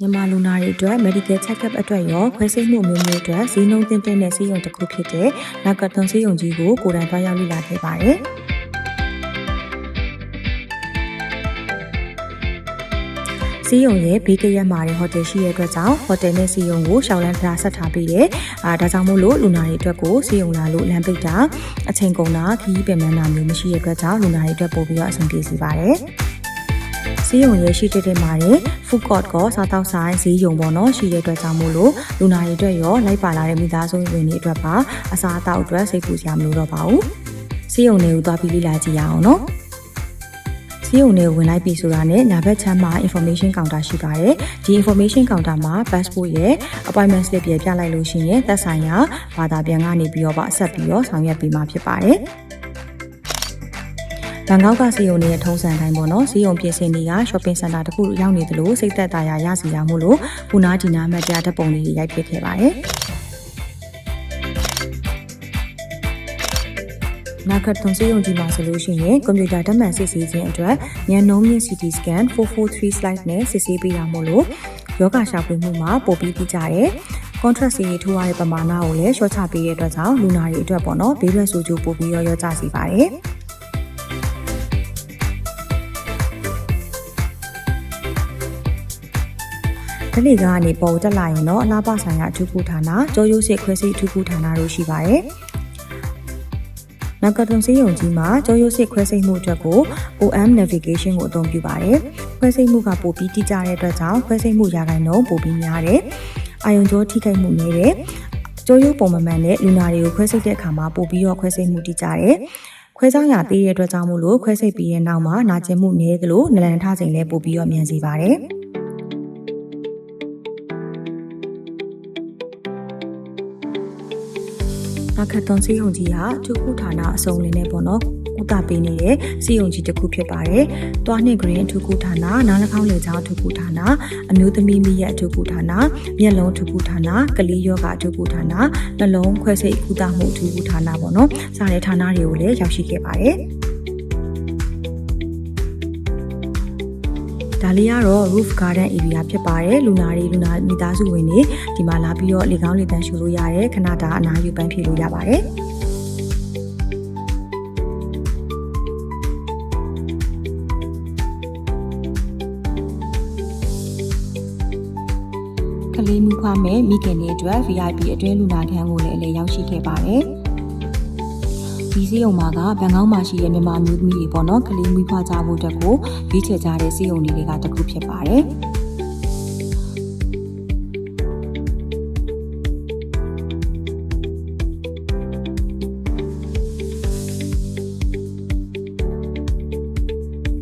မြန်မာလူနာတွေအတွက် medical check-up အတွက်ရောခွဲစိတ်မှုအမျိုးမျိုးအတွက်ဈေးနှုန်းသင့်တဲ့ဆေးရုံတစ်ခုဖြစ်တဲ့နာကသွန်ဆေးရုံကြီးကိုကိုယ်တိုင်သွားရောက်လေ့လာခဲ့ပါတယ်။ဆေးရုံရဲ့ဘေးကရက်မှာတဲ့ဟိုတယ်ရှိတဲ့အတွက်ကြောင့်ဟိုတယ်နဲ့ဆေးရုံကိုရှောင်းလန်းထားဆက်ထားပြီးတယ်။အာဒါကြောင့်မို့လို့လူနာတွေအတွက်ကိုဆေးရုံလာလို့လမ်းပိတ်တာအချိန်ကုန်တာခီးပင်ပန်းတာမျိုးမရှိတဲ့အတွက်ကြောင့်လူနာတွေအတွက်ပို့ပြီးတော့အဆင်ပြေစေပါတယ်။ ဈေးရုံရဲ့ရှိတဲ့တဲ့မှာတဲ့ food court ကစားတောက်ဆိုင်ဈေးရုံပေါ့နော်ရှိတဲ့အတွက်ကြောင့်မို့လို့လူနာတွေအတွက်ရောလိုက်ပါလာတဲ့မိသားစုဝင်တွေအတွက်ပါအစားအသောက်အတွက်စိတ်ပူစရာမလိုတော့ပါဘူးဈေးရုံတွေကိုသွားပြီးလေ့လာကြည့်ရအောင်နော်ဈေးရုံတွေဝင်လိုက်ပြီဆိုတာနဲ့ညာဘက်ချမ်းမှာ information counter ရှိပါတယ်ဒီ information counter မှာ passport ရဲ့ appointment slip ရဲ့ပြလိုက်လို့ရှိရင်သက်ဆိုင်ရာဘာသာပြန်ကနေပြီးတော့ပါဆက်ပြီးတော့ဆောင်ရွက်ပေးမှာဖြစ်ပါတယ် ဘန်ကောက်ကစီယုံရဲ့ထုံးစံတိုင်းပေါ့နော်စီယုံပြင်ဆင်တွေက shopping center တခုရောက်နေသလိုစိတ်သက်သာရာရစီရမို့လို့ခုနာဒီနာမတ်တရားဓာတ်ပုံလေးတွေရိုက်ပစ်ခဲ့ပါတယ်နာကတ်သွန်စီယုံကြီးမှာဆိုလို့ရှိရင်ကွန်ပျူတာဓာတ်မှန်စစ်ဆေးခြင်းအတွက်ဉာဏ်နှုံးမြင့် CT scan 443 slide နဲ့စစ်ဆေးပေးတာမို့လို့ယောဂရှာဖွေမှုမှာပိုပြီးပြကြတယ် contrast စီထိုးရတဲ့ပမာဏကိုလည်းရှော့ချပေးတဲ့အတွက်ကြောင့်လူနာတွေအတွက်ပေါ့နော်ဘေးရွက်ဆိုကြပို့ပြီးရောရောကြစီပါတယ်။ တလေကနေပေါ်တက်လာရင်တော့အလားပါဆိုင်ရာအထူးကုဌာနကြောရိုးစစ်ခွဲစိတ်အထူးကုဌာနတို့ရှိပါတယ်။နဂတုံစေးရုံကြီးမှာကြောရိုးစစ်ခွဲစိတ်မှုအတွက်ကို OM navigation ကိုအသုံးပြုပါတယ်။ခွဲစိတ်မှုကပိုပြီးတိကျတဲ့အတွက်ကြောင့်ခွဲစိတ်မှုရာခိုင်နှုန်းပိုပြီးများတယ်။အာယုံကြောထိခိုက်မှုနည်းတယ်။ကြောရိုးပုံမှန်မှန်နဲ့လူနာတွေကိုခွဲစိတ်တဲ့အခါမှာပိုပြီးတော့ခွဲစိတ်မှုတိကျတယ်။ခွဲကြောင်းရသေးတဲ့အတွက်ကြောင့်မို့လို့ခွဲစိတ်ပြီးတဲ့နောက်မှာနာကျင်မှုနည်းသလိုနလန်ထချိန်လည်းပိုပြီးတော့မြန်စေပါတယ်။ အခက်သွန်စီယုံကြီးဟာထုခုဌာနအစုံလင်းနဲ့ပေါ့နော်ကုသပေးနေတဲ့စီယုံကြီးတစ်ခုဖြစ်ပါတယ်။တွားနှစ်ဂရင်းထုခုဌာန၊နားနှာခေါင်းလေချောင်းထုခုဌာန၊အမျိုးသမီးမိရဲ့ထုခုဌာန၊မျက်လုံးထုခုဌာန၊ကလေးယောဂထုခုဌာန၊နှလုံးခွဲစိတ်ကုသမှုထုခုဌာနပေါ့နော်။စတဲ့ဌာနတွေကိုလည်းရောက်ရှိခဲ့ပါတယ်။ လေးကတော့ roof garden area ဖြစ်ပါတယ်လူနာတွေလူနာမိသားစုဝင်တွေဒီမှာလာပြီးတော့လေကောင်းလေတန်းရှူလို့ရတယ်ခဏတာအနားယူပန်းဖြေလို့ရပါတယ်ကလေးမှုခွားမဲ့မိခင်တွေအတွက် VIP အတွင်းလူနာခန်းကိုလည်းအလဲရောက်ရှိခဲ့ပါတယ် ဒီစည်းရုံမှာကဘန်ကောက်မှာရှိတဲ့မြန်မာမျိုးသမီးတွေပေါ့နော်ကလေးမွေးဖွားကြဖို့အတွက်ကိုရွေးချယ်ကြတဲ့စည်းရုံတွေကတခုဖြစ်ပါတယ်။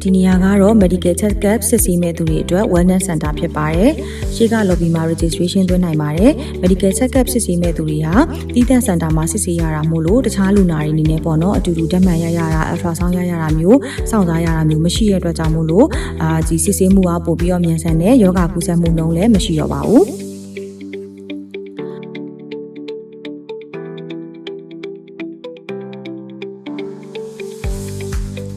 ဒီနေရာကတော့ medical check-up စစ်ဆေးမဲ့သူတွေအတွက် wellness center ဖြစ်ပါတယ်။ရှေ့က lobby မှာ registration သွင်းနိုင်ပါတယ်။ medical check-up စစ်ဆေးမဲ့သူတွေဟာတီးသန့် center မှာစစ်ဆေးရတာမို့လို့တခြားလူနာတွေအနေနဲ့ပေါ့နော်အတူတူဓာတ်မှန်ရရတာ ultrasound ရရတာမျိုးစောင့်စားရတာမျိုးမရှိတဲ့အတွက်ကြောင့်မို့လို့အာဒီစစ်ဆေးမှုကပို့ပြီးတော့မြန်ဆန်တဲ့ယောဂကူးစက်မှုနှုန်းလည်းမရှိတော့ပါဘူး။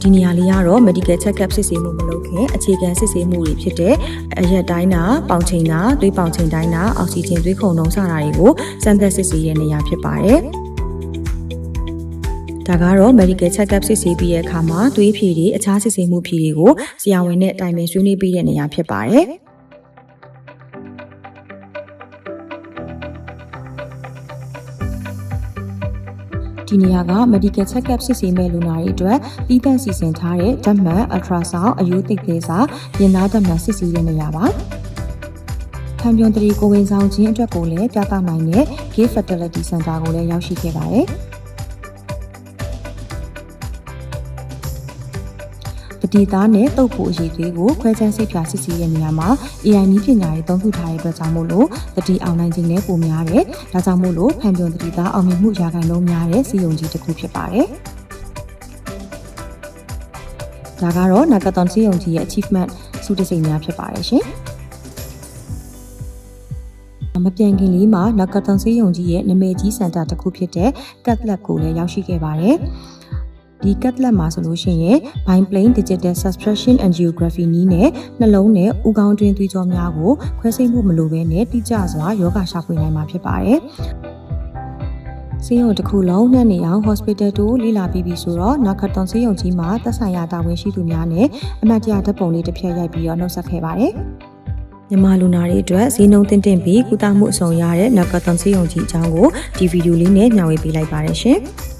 ဒီနေရာလေးကတော့ medical check-up စစ်ဆေးမှုမလုပ်ခင်အခြေခံစစ်ဆေးမှုတွေဖြစ်တဲ့အရက်တိုင်းတာပေါင်ချိန်တာသွေးပေါင်ချိန်တိုင်းတာအောက်ဆီဂျင်သွေးခုန်နှုန်းစတာတွေကိုစမ်းသပ်စစ်ဆေးတဲ့နေရာဖြစ်ပါတယ်ဒါကတော့ medical check-up စစ်ဆေးပြီးတဲ့အခါမှာသွေးဖြည်တွေအခြားစစ်ဆေးမှုဖြည်တွေကိုဆရာဝန်နဲ့တိုင်ပင်ဆွေးနွေးပြီးတဲ့နေရာဖြစ်ပါတယ်။ ဒီနေရာက medical check-up စစ်ဆေးမဲ့လူနာတွေအတွက်တီးသန့်စီစဉ်ထားတဲ့ဓာတ်မှန် ultrasound အယူသိသေးစာပြင်သားဓာတ်မှန်စစ်ဆေးတဲ့နေရာပါ။ခံပြုံတရီကိုဝင်ဆောင်ခြင်းအတွက်ကိုလည်းပြသနိုင်တဲ့ Gay Fertility Center ကိုလည်းရောက်ရှိခဲ့ပါတယ်။ ပတိသားနဲ့တုပ်ဖို့အရေးသွေးကိုခွဲခြမ်းစိတ်ဖြာစစ်ဆေးတဲ့နေရာမှာ AI နည်းပညာတွေသုံးခုထားတဲ့အတွက်ကြောင့်မို့လို့တတိအောင်နိုင်ခြင်းလည်းပိုများတယ်။ဒါကြောင့်မို့လို့ဖန်ပြုံတတိသားအောင်မြင်မှုရာခိုင်နှုန်းများတဲ့စီယုံကြီးတစ်ခုဖြစ်ပါတယ်။ဒါကတော့နာဂတန်စီယုံကြီးရဲ့ achievement စုတစိမ့်များဖြစ်ပါတယ်ရှင်။မပြန်ခင်လေးမှာနဂတန်စေးယုံကြီးရဲ့နာမည်ကြီးစင်တာတစ်ခုဖြစ်တဲ့ကတ်လက်ကိုလည်းရောက်ရှိခဲ့ပါတယ်။ ဒီကတ်လက်မှာဆိုလို့ရှိရင် biplane digital subtraction angiography နည်းနဲ့နှလုံးနဲ့ဥကောင်းတွင်းသွေးကြောများကိုခွဲစိတ်မှုမလိုဘဲနဲ့တိကျစွာယောဂရှာဖွေနိုင်မှာဖြစ်ပါတယ်။ဆေးရုံတစ်ခုလုံးနှံ့နေအောင် hospital တို့လေ့လာပြီးပြီဆိုတော့နာခတ်တွန်ဆေးရုံကြီးမှာသက်ဆိုင်ရာတာဝန်ရှိသူများနဲ့အမတ်တရဓာတ်ပုံလေးတစ်ဖြတ်ရိုက်ပြီးတော့နှုတ်ဆက်ခဲ့ပါတယ်။မြန်မာလူနာတွေအတွက်ဈေးနှုန်းတင်တင်ပြီးကုသမှုအဆောင်ရတဲ့နာကတန်ဆေးရုံကြီးအကြောင်းကိုဒီဗီဒီယိုလေးနဲ့မျှဝေပေးလိုက်ပါတယ်ရှင်။